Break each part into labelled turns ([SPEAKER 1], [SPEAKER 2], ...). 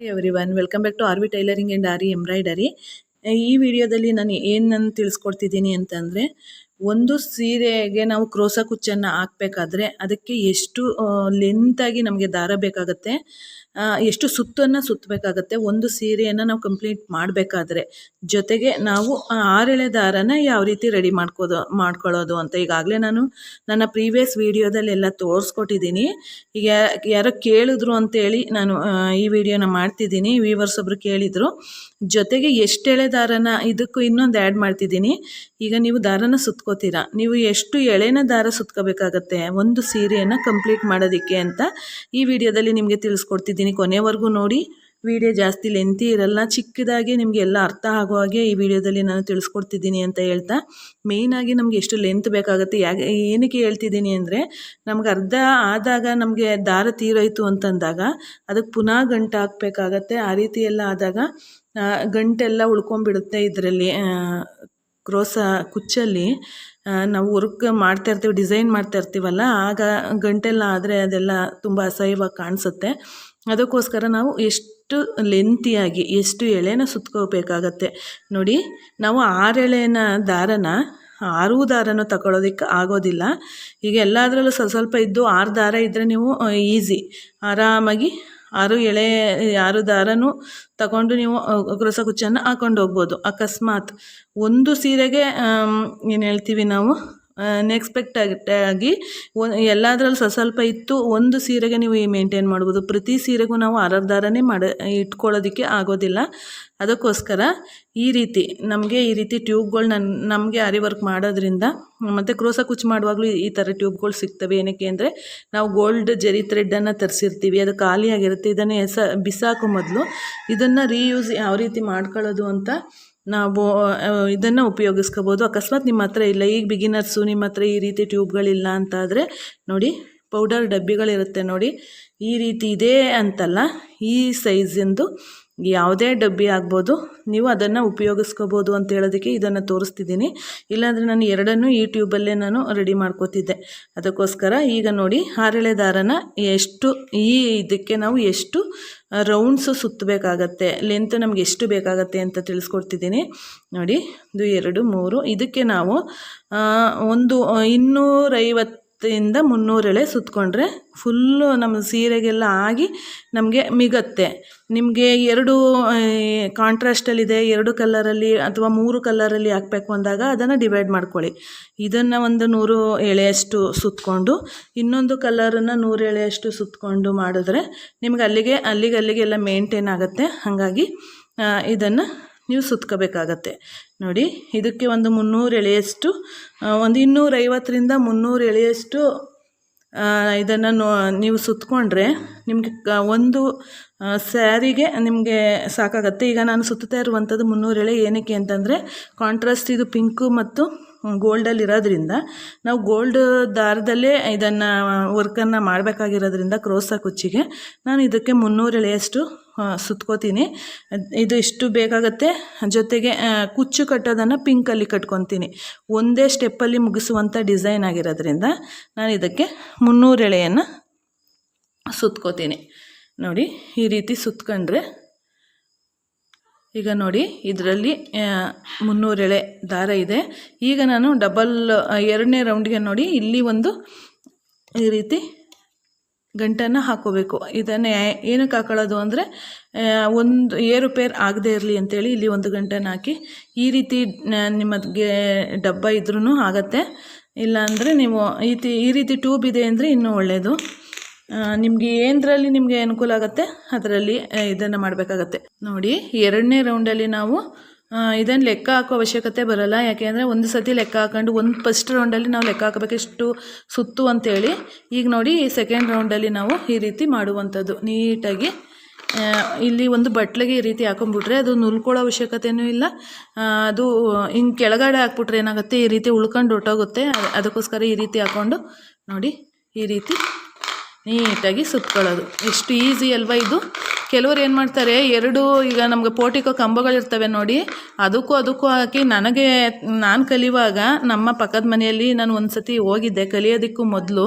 [SPEAKER 1] Everyone welcome back to R V tailoring and aari embroidery ಈ ವಿಡಿಯೋದಲ್ಲಿ ನಾನು ಏನನ್ನು ತಿಳಿಸ್ಕೊಡ್ತಿದ್ದೀನಿ ಅಂತಂದರೆ ಒಂದು ಸೀರೆಗೆ ನಾವು ಕ್ರೋಸ ಕುಚ್ಚನ್ನು ಹಾಕ್ಬೇಕಾದ್ರೆ ಅದಕ್ಕೆ ಎಷ್ಟು ಲೆಂತಾಗಿ ನಮಗೆ ದಾರ ಬೇಕಾಗುತ್ತೆ ಎಷ್ಟು ಸುತ್ತನ್ನು ಸುತ್ತಬೇಕಾಗತ್ತೆ, ಒಂದು ಸೀರೆಯನ್ನು ನಾವು ಕಂಪ್ಲೀಟ್ ಮಾಡಬೇಕಾದ್ರೆ ಜೊತೆಗೆ ನಾವು ಆರೆಳೆ ದಾರನ ಯಾವ ರೀತಿ ರೆಡಿ ಮಾಡ್ಕೋದು, ಮಾಡ್ಕೊಳ್ಳೋದು ಅಂತ ಈಗಾಗಲೇ ನಾನು ನನ್ನ ಪ್ರೀವಿಯಸ್ ವೀಡಿಯೋದಲ್ಲೆಲ್ಲ ತೋರಿಸ್ಕೊಟ್ಟಿದ್ದೀನಿ. ಈಗ ಯಾರೋ ಕೇಳಿದ್ರು ಅಂತೇಳಿ ನಾನು ಈ ವಿಡಿಯೋನ ಮಾಡ್ತಿದ್ದೀನಿ ವೀವರ್ಸ್ ಒಬ್ರು ಕೇಳಿದರು. ಜೊತೆಗೆ ಎಷ್ಟು ಎಳೆ ದಾರನ ಇದಕ್ಕೂ ಇನ್ನೊಂದು ಆ್ಯಡ್ ಮಾಡ್ತಿದ್ದೀನಿ. ಈಗ ನೀವು ದಾರನ ಸುತ್ಕೋತೀರಾ ನೀವು ಎಷ್ಟು ಎಳೆನ ದಾರ ಸುತ್ಕೋಬೇಕಾಗತ್ತೆ? ಒಂದು ಸೀರೆಯನ್ನು ಕಂಪ್ಲೀಟ್ ಮಾಡೋದಕ್ಕೆ ಅಂತ ಈ ವಿಡಿಯೋದಲ್ಲಿ ನಿಮಗೆ ತಿಳಿಸ್ಕೊಡ್ತಿದ್ದೀನಿ. ಕೊನೆವರೆಗೂ ನೋಡಿ. ವಿಡಿಯೋ ಜಾಸ್ತಿ ಲೆಂತಿ ಇರಲ್ಲ. ಚಿಕ್ಕದಾಗಿ ನಿಮಗೆ ಎಲ್ಲ ಅರ್ಥ ಆಗೋ ಹಾಗೆ ಈ ವಿಡಿಯೋದಲ್ಲಿ ನಾನು ತಿಳಿಸ್ಕೊಡ್ತಿದ್ದೀನಿ ಅಂತ ಹೇಳ್ತಾ. ಮೇಯ್ನಾಗಿ ನಮಗೆ ಎಷ್ಟು ಲೆಂತ್ ಬೇಕಾಗುತ್ತೆ? ಯಾಕೆ ಏನಕ್ಕೆ ಹೇಳ್ತಿದ್ದೀನಿ ಅಂದರೆ, ನಮ್ಗೆ ಅರ್ಧ ಆದಾಗ ನಮಗೆ ದಾರ ತೀರೋಯ್ತು ಅಂತಂದಾಗ, ಅದಕ್ಕೆ ಪುನಃ ಗಂಟು ಹಾಕಬೇಕಾಗತ್ತೆ. ಆ ರೀತಿ ಎಲ್ಲ ಆದಾಗ ಗಂಟೆಲ್ಲ ಉಳ್ಕೊಂಬಿಡುತ್ತೆ ಇದರಲ್ಲಿ. ಕ್ರೋಸ ಕುಚ್ಚಲ್ಲಿ ನಾವು ವರ್ಕ್ ಮಾಡ್ತಾ ಇರ್ತೀವಿ, ಡಿಸೈನ್ ಮಾಡ್ತಾ ಇರ್ತೀವಲ್ಲ, ಆಗ ಗಂಟೆಲ್ಲ ಆದರೆ ಅದೆಲ್ಲ ತುಂಬ ಅಸಹ್ಯವಾಗಿ ಕಾಣಿಸುತ್ತೆ. ಅದಕ್ಕೋಸ್ಕರ ನಾವು ಎಷ್ಟು ಲೆಂತಿಯಾಗಿ ಎಷ್ಟು ಎಳೆನ ಸುತ್ಕೋಬೇಕಾಗತ್ತೆ. ನೋಡಿ, ನಾವು ಆರು ಎಳೆನ ದಾರನ, ಆರು ದಾರನ ತಗೊಳ್ಳೋದಕ್ಕೆ ಆಗೋದಿಲ್ಲ. ಈಗ ಎಲ್ಲದರಲ್ಲೂ ಸ್ವಲ್ಪ ಸ್ವಲ್ಪ ಇದ್ದು ಆರು ದಾರ ಇದ್ದರೆ ನೀವು ಈಸಿ ಆರಾಮಾಗಿ ಆರು ಎಳೆ, ಆರು ದಾರನೂ ತಗೊಂಡು ನೀವು ಕ್ರೋಸ ಕುಚ್ಚನ್ನು ಹಾಕೊಂಡು ಹೋಗ್ಬೋದು. ಅಕಸ್ಮಾತ್. ಒಂದು ಸೀರೆಗೆ ಏನು ಹೇಳ್ತೀವಿ ನಾವು? ನೆಕ್ಸ್ಪೆಕ್ಟ್ ಆಗಿ ಎಲ್ಲದ್ರಲ್ಲಿ ಸ್ವಲ್ಪ ಸ್ವಲ್ಪ ಇತ್ತು. ಒಂದು ಸೀರೆಗೆ ನೀವು ಈ ಮೇಂಟೈನ್ ಮಾಡ್ಬೋದು. ಪ್ರತಿ ಸೀರೆಗೂ ನಾವು ಅರ್ಧ ದಾರನೇ ಮಾಡಿ, ಇಟ್ಕೊಳ್ಳೋದಕ್ಕೆ ಆಗೋದಿಲ್ಲ. ಅದಕ್ಕೋಸ್ಕರ ಈ ರೀತಿ, ನಮಗೆ ಈ ರೀತಿ ಟ್ಯೂಬ್ಗಳು ನನ್ನ ನಮಗೆ ಅರಿ ವರ್ಕ್ ಮಾಡೋದ್ರಿಂದ, ಮತ್ತು ಕ್ರೋಸ ಕುಚ್ ಮಾಡುವಾಗಲೂ ಈ ಥರ ಟ್ಯೂಬ್ಗಳು ಸಿಗ್ತವೆ. ಏನಕ್ಕೆ ಅಂದರೆ, ನಾವು ಗೋಲ್ಡ್ ಜರಿ ಥ್ರೆಡ್ಡನ್ನು ತರಿಸಿರ್ತೀವಿ. ಅದು ಖಾಲಿಯಾಗಿರುತ್ತೆ. ಇದನ್ನು ಎಸ ಬಿಸಾಕೋ ಮೊದಲು. ಇದನ್ನು ರೀಯೂಸ್ ಯಾವ ರೀತಿ ಮಾಡ್ಕೊಳ್ಳೋದು ಅಂತ ನಾವು ಇದನ್ನು ಉಪಯೋಗಿಸ್ಕೋಬೋದು. ಅಕಸ್ಮಾತ್ ನಿಮ್ಮ ಹತ್ರ ಇಲ್ಲ, ಈಗ ಬಿಗಿನರ್ಸು ನಿಮ್ಮ ಹತ್ರ ಈ ರೀತಿ ಟ್ಯೂಬ್ಗಳಿಲ್ಲ ಅಂತಾದರೆ ನೋಡಿ ಪೌಡರ್ ಡಬ್ಬಿಗಳಿರುತ್ತೆ ನೋಡಿ, ಈ ರೀತಿ ಇದೆ ಅಂತಲ್ಲ, ಈ ಸೈಜಿಂದು ಯಾವುದೇ ಡಬ್ಬಿ ಆಗ್ಬೋದು ನೀವು ಅದನ್ನು ಉಪಯೋಗಿಸ್ಕೋಬೋದು ಅಂತ ಹೇಳೋದಕ್ಕೆ ಇದನ್ನು ತೋರಿಸ್ತಿದ್ದೀನಿ. ಇಲ್ಲಾಂದರೆ ನಾನು ಎರಡನ್ನೂ ಯೂಟ್ಯೂಬಲ್ಲೇ ಟ್ಯೂಬಲ್ಲೇ ನಾನು ರೆಡಿ ಮಾಡ್ಕೋತಿದ್ದೆ. ಅದಕ್ಕೋಸ್ಕರ ಈಗ ನೋಡಿ ಹಾರಳೆದಾರನ ಎಷ್ಟು ಈ ಇದಕ್ಕೆ ನಾವು ಎಷ್ಟು ರೌಂಡ್ಸು ಸುತ್ತಬೇಕಾಗತ್ತೆ ಲೆಂತ್ ನಮ್ಗೆ ಎಷ್ಟು ಬೇಕಾಗತ್ತೆ ಅಂತ ತಿಳಿಸ್ಕೊಡ್ತಿದ್ದೀನಿ. ನೋಡಿ ಇದು ಎರಡು ಮೂರು ಇದಕ್ಕೆ ನಾವು ಆ, ಒಂದು ಮುನ್ನೂರು ಎಳೆ ಸುತ್ತಕೊಂಡ್ರೆ ಫುಲ್ಲು ನಮ್ಮ ಸೀರೆಗೆಲ್ಲ ಆಗಿ ನಮಗೆ ಮಿಗತ್ತೆ. ನಿಮಗೆ ಎರಡು ಕಾಂಟ್ರಾಸ್ಟಲ್ಲಿದೆ, ಎರಡು ಕಲ್ಲರಲ್ಲಿ ಅಥವಾ ಮೂರು ಕಲ್ಲರಲ್ಲಿ ಹಾಕಬೇಕು ಅಂದಾಗ ಅದನ್ನು ಡಿವೈಡ್ ಮಾಡ್ಕೊಳ್ಳಿ. ಇದನ್ನು ಒಂದು ನೂರು ಎಳೆಯಷ್ಟು ಸುತ್ತಕೊಂಡು ಇನ್ನೊಂದು ಕಲ್ಲರನ್ನು ನೂರು ಎಳೆಯಷ್ಟು ಸುತ್ತಕೊಂಡು ಮಾಡಿದ್ರೆ ನಿಮ್ಗೆ ಅಲ್ಲಿಗೆ ಅಲ್ಲಿಗೆ ಅಲ್ಲಿಗೆಲ್ಲ ಮೇಂಟೈನ್ ಆಗುತ್ತೆ. ಹಾಗಾಗಿ ಇದನ್ನು ನೀವು ಸುತ್ಕೋಬೇಕಾಗತ್ತೆ. ನೋಡಿ, ಇದಕ್ಕೆ ಒಂದು ಮುನ್ನೂರು ಎಳೆಯಷ್ಟು ಒಂದು ಇನ್ನೂರೈವತ್ತರಿಂದ ಮುನ್ನೂರು ಎಳೆಯಷ್ಟು ಇದನ್ನು ನೋ, ನೀವು ಸುತ್ತಕೊಂಡ್ರೆ ನಿಮಗೆ ಒಂದು ಸ್ಯಾರಿಗೆ ನಿಮಗೆ ಸಾಕಾಗತ್ತೆ. ಈಗ ನಾನು ಸುತ್ತಾ ಇರುವಂಥದ್ದು ಮುನ್ನೂರು ಎಳೆ ಏನಕ್ಕೆ ಅಂತಂದರೆ ಕಾಂಟ್ರಾಸ್ಟ್ ಇದು ಪಿಂಕು ಮತ್ತು ಗೋಲ್ಡಲ್ಲಿ ಇರೋದ್ರಿಂದ, ನಾವು ಗೋಲ್ಡ್ ದಾರದಲ್ಲೇ ಇದನ್ನು ವರ್ಕನ್ನು ಮಾಡಬೇಕಾಗಿರೋದ್ರಿಂದ, ಕ್ರೋಸ ಕುಚ್ಚಿಗೆ ನಾನು ಇದಕ್ಕೆ ಮುನ್ನೂರು ಎಳೆಯಷ್ಟು ಸುತ್ಕೋತೀನಿ. ಇದು ಇಷ್ಟು ಬೇಕಾಗತ್ತೆ. ಜೊತೆಗೆ ಕುಚ್ಚು ಕಟ್ಟೋದನ್ನು ಪಿಂಕಲ್ಲಿ ಕಟ್ಕೊತೀನಿ. ಒಂದೇ ಸ್ಟೆಪ್ಪಲ್ಲಿ ಮುಗಿಸುವಂಥ ಡಿಸೈನ್ ಆಗಿರೋದ್ರಿಂದ ನಾನು ಇದಕ್ಕೆ ಮುನ್ನೂರು ಎಳೆಯನ್ನು ಸುತ್ಕೋತೀನಿ. ನೋಡಿ, ಈ ರೀತಿ ಸುತ್ಕೊಂಡ್ರೆ, ಈಗ ನೋಡಿ, ಇದರಲ್ಲಿ ಮುನ್ನೂರು ಎಳೆ ದಾರ ಇದೆ. ಈಗ ನಾನು ಡಬಲ್ ಎರಡನೇ ರೌಂಡ್ಗೆ ನೋಡಿ, ಇಲ್ಲಿ ಒಂದು ಈ ರೀತಿ ಗಂಟನ್ನು ಹಾಕೋಬೇಕು. ಇದನ್ನು ಏನಕ್ಕೆ ಹಾಕೊಳ್ಳೋದು ಅಂದರೆ ಒಂದು ಏರುಪೇರು ಆಗದೆ ಇರಲಿ ಅಂತೇಳಿ ಇಲ್ಲಿ ಒಂದು ಗಂಟನ್ನು ಹಾಕಿ, ಈ ರೀತಿ ನಿಮಗೆ ಡಬ್ಬ ಇದ್ರೂ ಆಗತ್ತೆ. ಇಲ್ಲಾಂದರೆ ನೀವು ಈ ತಿ, ಈ ರೀತಿ ಟ್ಯೂಬ್ ಇದೆ ಅಂದರೆ ಇನ್ನೂ ಒಳ್ಳೆಯದು ನಿಮಗೆ ಏನರಲ್ಲಿ ನಿಮಗೆ ಅನುಕೂಲ ಆಗುತ್ತೆ, ಅದರಲ್ಲಿ ಇದನ್ನು ಮಾಡಬೇಕಾಗತ್ತೆ. ನೋಡಿ, ಎರಡನೇ ರೌಂಡಲ್ಲಿ ನಾವು ಇದನ್ನು ಲೆಕ್ಕ ಹಾಕೋ ಅವಶ್ಯಕತೆ ಬರಲ್ಲ. ಯಾಕೆಂದರೆ ಒಂದು ಸತಿ ಲೆಕ್ಕ ಹಾಕೊಂಡು ಒಂದು ಫಸ್ಟ್ ರೌಂಡಲ್ಲಿ ನಾವು ಲೆಕ್ಕ ಹಾಕಬೇಕು ಎಷ್ಟು ಸುತ್ತು ಅಂತೇಳಿ. ಈಗ ನೋಡಿ ಸೆಕೆಂಡ್ ರೌಂಡಲ್ಲಿ ನಾವು ಈ ರೀತಿ ಮಾಡುವಂಥದ್ದು. ನೀಟಾಗಿ ಇಲ್ಲಿ ಒಂದು ಬಟ್ಲಿಗೆ ಈ ರೀತಿ ಹಾಕೊಂಡ್ಬಿಟ್ರೆ ಅದು ನುಲ್ಕೊಳ್ಳೋ ಅವಶ್ಯಕತೆಯೂ ಇಲ್ಲ. ಅದು ಹಿಂಗೆ ಕೆಳಗಡೆ ಹಾಕ್ಬಿಟ್ರೆ ಏನಾಗುತ್ತೆ, ಈ ರೀತಿ ಉಳ್ಕೊಂಡು ಹೊಟ್ಟೋಗುತ್ತೆ ಅದಕ್ಕೋಸ್ಕರ ಈ ರೀತಿ ಹಾಕ್ಕೊಂಡು ನೋಡಿ ಈ ರೀತಿ ನೀಟಾಗಿ ಸುತ್ಕೊಳ್ಳೋದು. ಎಷ್ಟು ಈಸಿ ಅಲ್ವಾ ಇದು? ಕೆಲವ್ರು ಏನು ಮಾಡ್ತಾರೆ, ಎರಡು ಈಗ ನಮಗೆ ಪೋಟಿಕೋ ಕಂಬಗಳಿರ್ತವೆ ನೋಡಿ, ಅದಕ್ಕೂ ಅದಕ್ಕೂ ಹಾಕಿ ನನಗೆ, ನಾನು ಕಲಿಯುವಾಗ ನಮ್ಮ ಪಕ್ಕದ ಮನೆಯಲ್ಲಿ ನಾನು ಒಂದು ಸತಿ ಹೋಗಿದ್ದೆ, ಕಲಿಯೋದಕ್ಕೂ ಮೊದಲು.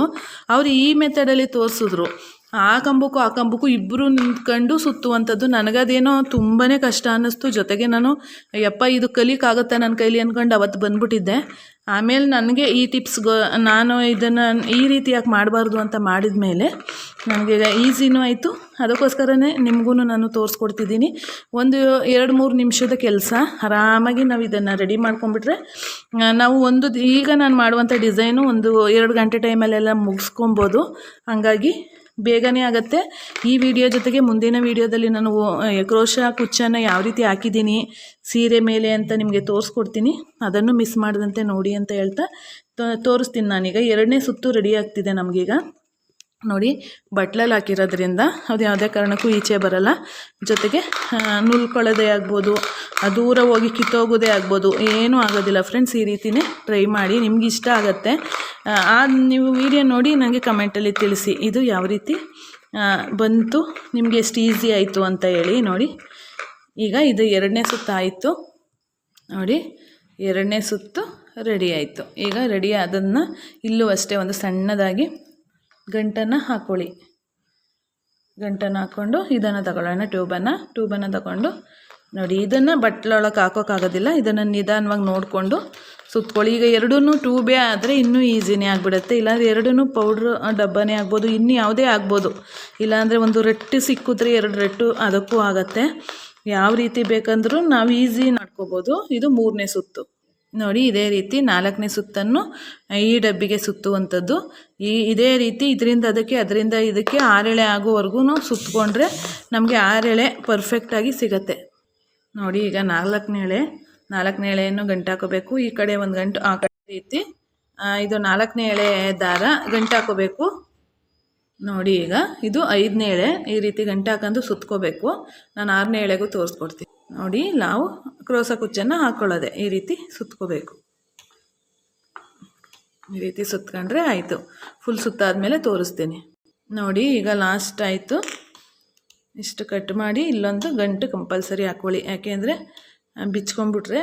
[SPEAKER 1] ಅವರು ಈ ಮೆಥಡಲ್ಲಿ ತೋರಿಸಿದ್ರು. ಆ ಕಂಬಕ್ಕೂ ಆ ಕಂಬಕ್ಕೂ ಇಬ್ಬರು ನಿಂತ್ಕೊಂಡು ಸುತ್ತುವಂಥದ್ದು. ನನಗದೇನೋ ತುಂಬಾ ಕಷ್ಟ ಅನ್ನಿಸ್ತು. ಜೊತೆಗೆ ನಾನು ಯಪ್ಪ ಇದು ಕಲಿಕಾಗುತ್ತಾ ನನ್ನ ಕೈಲಿ? ಅಂದ್ಕೊಂಡು ಅವತ್ತು ಬಂದ್ಬಿಟ್ಟಿದ್ದೆ. ಆಮೇಲೆ ನನಗೆ ಈ ಟಿಪ್ಸ್ಗೊ ನಾನು ಇದನ್ನು ಈ ರೀತಿಯಾಗಿ ಮಾಡಬಾರ್ದು ಅಂತ ಮಾಡಿದ ಮೇಲೆ ನನಗೆ ಈಸಿನೂ ಆಯಿತು. ಅದಕ್ಕೋಸ್ಕರನೇ ನಿಮಗೂ ನಾನು ತೋರಿಸ್ಕೊಡ್ತಿದ್ದೀನಿ. ಒಂದು ಎರಡು ಮೂರು ನಿಮಿಷದ ಕೆಲಸ. ಆರಾಮಾಗಿ ನಾವು ಇದನ್ನು ರೆಡಿ ಮಾಡ್ಕೊಂಬಿಟ್ರೆ ನಾವು ಒಂದು ಈಗ ನಾನು ಮಾಡುವಂಥ ಡಿಸೈನು ಒಂದು ಎರಡು ಗಂಟೆ ಟೈಮಲ್ಲೆಲ್ಲ ಮುಗಿಸ್ಕೊಬೋದು. ಹಾಗಾಗಿ ಬೇಗನೆ ಆಗುತ್ತೆ. ಈ ವಿಡಿಯೋ ಜೊತೆಗೆ ಮುಂದಿನ ವಿಡಿಯೋದಲ್ಲಿ ನಾನು ಕ್ರೋಶ ಕುಚ್ಚನ್ನ ಯಾವ ರೀತಿ ಹಾಕಿದ್ದೀನಿ, ಸೀರೆ ಮೇಲೆ ಅಂತ ನಿಮಗೆ ತೋರಿಸ್ಕೊಡ್ತೀನಿ. ಅದನ್ನು ಮಿಸ್ ಮಾಡದಂತೆ ನೋಡಿ ಅಂತ ಹೇಳ್ತಾ ತೋರಿಸ್ತೀನಿ ನಾನೀಗ. ಎರಡನೇ ಸುತ್ತು ರೆಡಿ ಆಗ್ತಿದೆ ನಮಗೀಗ. ನೋಡಿ ಬಟ್ಲಲ್ಲಿ ಹಾಕಿರೋದ್ರಿಂದ ಅದು ಯಾವುದೇ ಕಾರಣಕ್ಕೂ ಈಚೆ ಬರಲ್ಲ. ಜೊತೆಗೆ ನುಲ್ಕೊಳ್ಳೋದೇ ಆಗ್ಬೋದು ದೂರ ಹೋಗಿ ಕಿತ್ತೋಗೋದೇ ಆಗ್ಬೋದು ಏನೂ ಆಗೋದಿಲ್ಲ. ಫ್ರೆಂಡ್ಸ್ ಈ ರೀತಿನೇ ಟ್ರೈ ಮಾಡಿ ನಿಮ್ಗೆ ಇಷ್ಟ ಆಗುತ್ತೆ. ಆ, ಆ ನೀವು ವಿಡಿಯೋ ನೋಡಿ ನನಗೆ ಕಮೆಂಟಲ್ಲಿ ತಿಳಿಸಿ. ಇದು ಯಾವ ರೀತಿ ಬಂತು ನಿಮಗೆ ಎಷ್ಟು ಈಸಿ ಆಯಿತು ಅಂತ ಹೇಳಿ ನೋಡಿ. ಈಗ ಇದು ಎರಡನೇ ಸುತ್ತು ಆಯಿತು. ನೋಡಿ ಎರಡನೇ ಸುತ್ತು ರೆಡಿ ಆಯಿತು. ಈಗ ರೆಡಿ ಅದನ್ನು ಇಲ್ಲೂ ಅಷ್ಟೇ ಒಂದು ಸಣ್ಣದಾಗಿ ಗಂಟನ್ನು ಹಾಕ್ಕೊಳ್ಳಿ ಗಂಟನ್ನು ಹಾಕ್ಕೊಂಡು ಇದನ್ನು ತಗೊಳ್ಳೋಣ. ಟ್ಯೂಬನ್ನು. ಟ್ಯೂಬನ್ನು ತಗೊಂಡು ನೋಡಿ, ಇದನ್ನು ಬಟ್ಲೊಳಗೆ ಹಾಕೋಕ್ಕಾಗೋದಿಲ್ಲ ಇದನ್ನು ನಿಧಾನವಾಗಿ ನೋಡಿಕೊಂಡು ಸುತ್ಕೊಳ್ಳಿ. ಈಗ ಎರಡೂ ಟ್ಯೂಬೇ ಆದರೆ ಇನ್ನೂ ಈಸಿನೇ ಆಗಿಬಿಡುತ್ತೆ. ಇಲ್ಲಾಂದರೆ ಎರಡೂ ಪೌಡ್ರ್ ಡಬ್ಬನೇ ಆಗ್ಬೋದು. ಇನ್ನು ಯಾವುದೇ ಆಗ್ಬೋದು. ಇಲ್ಲಾಂದರೆ ಒಂದು ರೆಟ್ಟು ಸಿಕ್ಕಿದ್ರೆ ಎರಡು ರೆಟ್ಟು ಅದಕ್ಕೂ ಆಗುತ್ತೆ. ಯಾವ ರೀತಿ ಬೇಕಂದ್ರೂ ನಾವು ಈಸಿ ಮಾಡ್ಕೋಬೋದು. ಇದು ಮೂರನೇ ಸುತ್ತು. ನೋಡಿ, ಇದೇ ರೀತಿ ನಾಲ್ಕನೇ ಸುತ್ತನ್ನು ಈ ಡಬ್ಬಿಗೆ ಸುತ್ತುವಂಥದ್ದು. ಈ, ಇದೇ ರೀತಿ ಇದರಿಂದ ಅದಕ್ಕೆ, ಅದರಿಂದ ಇದಕ್ಕೆ ಆರೆಳೆ ಆಗೋವರೆಗೂ ಸುತ್ತಕೊಂಡ್ರೆ ನಮಗೆ ಆರೆಳೆ ಪರ್ಫೆಕ್ಟಾಗಿ ಸಿಗತ್ತೆ. ನೋಡಿ, ಈಗ ನಾಲ್ಕನೇ ಎಳೆ, ನಾಲ್ಕನೇ ಎಳೆಯನ್ನು ಗಂಟು ಹಾಕೋಬೇಕು ಈ ಕಡೆ ಒಂದು ಗಂಟು, ಆ ಕಡೆ ರೀತಿ. ಇದು ನಾಲ್ಕನೇ ಎಳೆ ದಾರ ಗಂಟು ಹಾಕೋಬೇಕು ನೋಡಿ, ಈಗ ಇದು ಐದನೇ ಎಳೆ, ಈ ರೀತಿ ಗಂಟು ಹಾಕೊಂಡು ಸುತ್ಕೋಬೇಕು ನಾನು ಆರನೇ ಎಳೆಗೂ ತೋರಿಸ್ಕೊಡ್ತೀನಿ. ನೋಡಿ, ನಾವು ಕ್ರೋಸ ಕುಚ್ಚನ್ನು ಹಾಕ್ಕೊಳ್ಳೋದೆ ಈ ರೀತಿ ಸುತ್ಕೋಬೇಕು. ಈ ರೀತಿ ಸುತ್ಕೊಂಡ್ರೆ ಆಯಿತು. ಫುಲ್ ಸುತ್ತಾದಮೇಲೆ ತೋರಿಸ್ತೀನಿ. ನೋಡಿ, ಈಗ ಲಾಸ್ಟ್ ಆಯಿತು. ಇಷ್ಟು ಕಟ್ ಮಾಡಿ ಇಲ್ಲೊಂದು ಗಂಟು ಕಂಪಲ್ಸರಿ ಹಾಕ್ಕೊಳ್ಳಿ. ಯಾಕೆಂದರೆ ಬಿಚ್ಕೊಂಡ್ಬಿಟ್ರೆ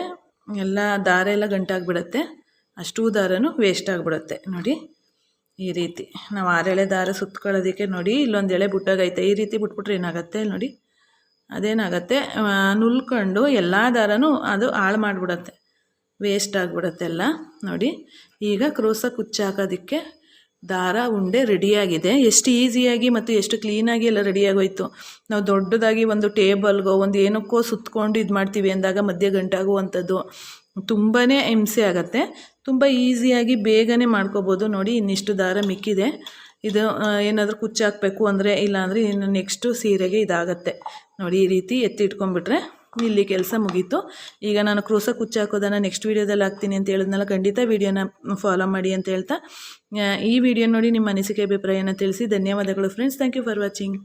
[SPEAKER 1] ಎಲ್ಲ ದಾರ ಎಲ್ಲ ಗಂಟಾಗ್ಬಿಡತ್ತೆ. ಅಷ್ಟೂ ದಾರನೂ ವೇಸ್ಟ್ ಆಗಿಬಿಡುತ್ತೆ. ನೋಡಿ, ಈ ರೀತಿ. ನಾವು ಆರೆಳೆ ದಾರ ಸುತ್ಕೊಳ್ಳೋದಕ್ಕೆ ನೋಡಿ, ಇಲ್ಲೊಂದು ಎಳೆ ಬಿಟ್ಟಾಗೈತೆ. ಈ ರೀತಿ ಬಿಟ್ಬಿಟ್ರೆ ಏನಾಗುತ್ತೆ? ನೋಡಿ ಅದೇನಾಗತ್ತೆ? ನುಲ್ಕೊಂಡು ಎಲ್ಲ ದಾರನೂ ಅದು ಹಾಳು ಮಾಡಿಬಿಡತ್ತೆ. ವೇಸ್ಟ್ ಆಗಿಬಿಡತ್ತೆ ಎಲ್ಲ. ನೋಡಿ, ಈಗ ಕ್ರೋಸ ಕುಚ್ಚಾಕೋದಕ್ಕೆ ದಾರ, ಉಂಡೆ ರೆಡಿಯಾಗಿದೆ. ಎಷ್ಟು ಈಸಿಯಾಗಿ ಮತ್ತು ಎಷ್ಟು ಕ್ಲೀನಾಗಿ ಎಲ್ಲ ರೆಡಿಯಾಗೋಯ್ತು. ನಾವು ದೊಡ್ಡದಾಗಿ ಒಂದು ಟೇಬಲ್ಗೋ, ಒಂದು ಏನಕ್ಕೋ ಸುತ್ತಕೊಂಡು ಇದು ಮಾಡ್ತೀವಿ ಅಂದಾಗ ಮಧ್ಯೆ ಗಂಟಾಗುವಂಥದ್ದು ತುಂಬಾ ಹಿಂಸೆ ಆಗತ್ತೆ. ತುಂಬ ಈಸಿಯಾಗಿ ಬೇಗನೆ ಮಾಡ್ಕೋಬೋದು. ನೋಡಿ, ಇನ್ನಿಷ್ಟು ದಾರ ಮಿಕ್ಕಿದೆ. ಇದು ಏನಾದರೂ ಕುಚ್ಚು ಹಾಕಬೇಕು ಅಂದರೆ ಇಲ್ಲಾಂದರೆ ಇನ್ನು ನೆಕ್ಸ್ಟು ಸೀರೆಗೆ ಇದಾಗತ್ತೆ. ನೋಡಿ, ಈ ರೀತಿ ಎತ್ತಿ ಇಟ್ಕೊಂಡ್ಬಿಟ್ರೆ ಇಲ್ಲಿ ಕೆಲಸ ಮುಗೀತು. ಈಗ ನಾನು ಕ್ರೋಸ ಕುಚ್ಚು ಹಾಕೋದನ್ನು ನೆಕ್ಸ್ಟ್ ವೀಡಿಯೋದಲ್ಲಿ ಹಾಕ್ತೀನಿ ಅಂತ ಹೇಳಿದ್ನಲ್ಲ, ಖಂಡಿತ ವೀಡಿಯೋನ ಫಾಲೋ ಮಾಡಿ ಅಂತ ಹೇಳ್ತಾ. ಈ ವಿಡಿಯೋ ನೋಡಿ ನಿಮ್ಮ ಅನಿಸಿಕೆ, ಅಭಿಪ್ರಾಯನ ತಿಳಿಸಿ. ಧನ್ಯವಾದಗಳು friends thank you for watching